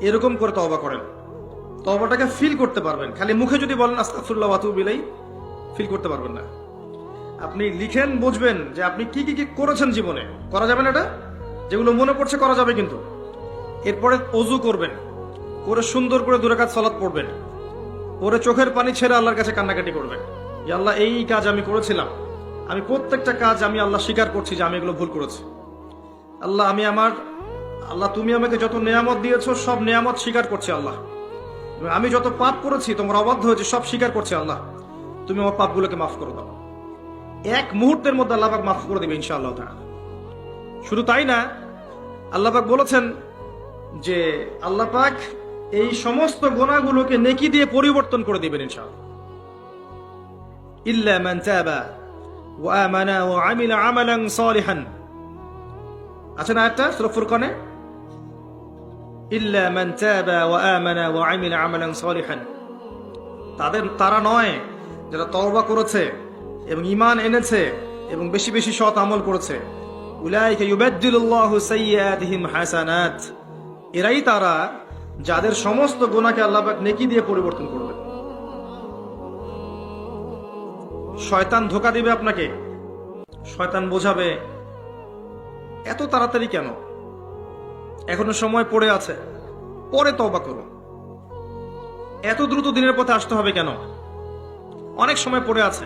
এরকম করে তওবা করেন। তওবাটাকে ফিল করতে পারবেন। খালি মুখে যদি বলেন আতুবু ইলাইহি ফিল করতে পারবেন না। আপনি লিখেন, বুঝবেন যে আপনি কি কি কি করেছেন জীবনে। করা যাবে না এটা? যেগুলো মনে পড়ছে করা যাবে কিন্তু। এরপরে অজু করবেন। করে সুন্দর করে দূরে কাজ সলাৎ পড়বেন। পরে চোখের পানি ছেড়ে আল্লাহর কাছে কান্নাকাটি করবেন। যে আল্লাহ, এই কাজ আমি করেছিলাম। আমি প্রত্যেকটা কাজ আমি আল্লাহ স্বীকার করছি যে আমি এগুলো ভুল করেছি। আল্লাহ, আমি আমার আল্লাহ, তুমি আমাকে যত নিয়ামত দিয়েছ, সব নিয়ামত স্বীকার করছে আল্লাহ। আমি যত পাপ করেছি, তোমার অবাধ্য হয়েছে, সব স্বীকার করছে আল্লাহ। তুমি আমার পাপগুলোকে মাফ করে দাও। এক মুহূর্তের মধ্যে আল্লাহবাক মাফ করে দেবে ইনশাআল্লাহ তাআলা। শুধু তাই না, আল্লাহ পাক বলেছেন যে আল্লাহ পাক এই সমস্ত গোনাগুলোকে নেকি দিয়ে পরিবর্তন করে দিবেন ইনশাআল্লাহ। আছে না একটা সূরা ফুরকানে? ইল্লা মান তাবা ওয়া আমানা ওয়া আমিলা আমালান সালিহান তাদের, তারা নয় যারা তওবা করেছে এবং ঈমান এনেছে এবং বেশি বেশি সৎ আমল করেছে। উলাইকা ইউবাদদিলুল্লাহু সাইয়্যাতিহিম হাসানাত। এরাই তারা যাদের সমস্ত গুনাহকে আল্লাহ পাক নেকি দিয়ে পরিবর্তন করবে। শয়তান ধোকা দিবে আপনাকে। শয়তান বোঝাবে, এত তাড়াতাড়ি কেন? এখনও সময় পড়ে আছে। পরে তওবা করো। এত দ্রুত দিনের পথে আসতে হবে কেন? অনেক সময় পড়ে আছে।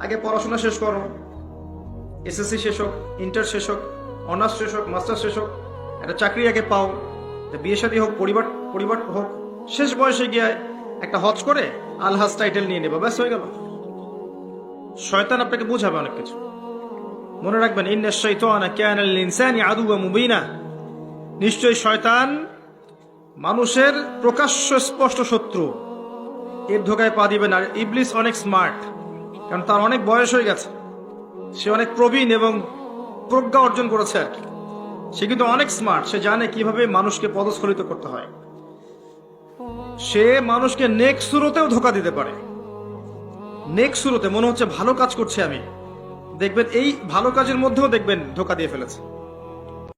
আগে পড়াশোনা শেষ করো। এসএসসি শেষ হোক, ইন্টার শেষ হোক, অনার্স শেষ হোক মাস্টার শেষ হোক, একটা চাকরি আগে পাও। বিয়ে শাদী হোক, পরিবার পরিবার হোক। শেষ বয়সে গিয়ে একটা হজ করে আলহাজ টাইটেল নিয়ে নেব, ব্যাস হয়ে গেল। শয়তান আপনাকে বুঝাবে অনেক কিছু। মনে রাখবেন ইন্না শাইতানা কানা লিল ইনসানি আদুওয়া মুবিনা। নিশ্চয়ই শয়তান মানুষের প্রকাশ্য স্পষ্ট শত্রু। এর ধোকায় পা দিবে না। ইবলিস অনেক স্মার্ট কারণ তার অনেক বয়স হয়ে গেছে। সে অনেক প্রবীণ এবং প্রজ্ঞা অর্জন করেছে আর কি। সে কিন্তু অনেক স্মার্ট সে জানে কীভাবে মানুষকে পদস্খলিত করতে হয়। সে মানুষকে নেক সুরতেও ধোকা দিতে পারে। নেক সুরতে মনে হচ্ছে ভালো কাজ করছে আমি। দেখবেন এই ভালো কাজের মধ্যেও দেখবেন ধোকা দিয়ে ফেলেছে।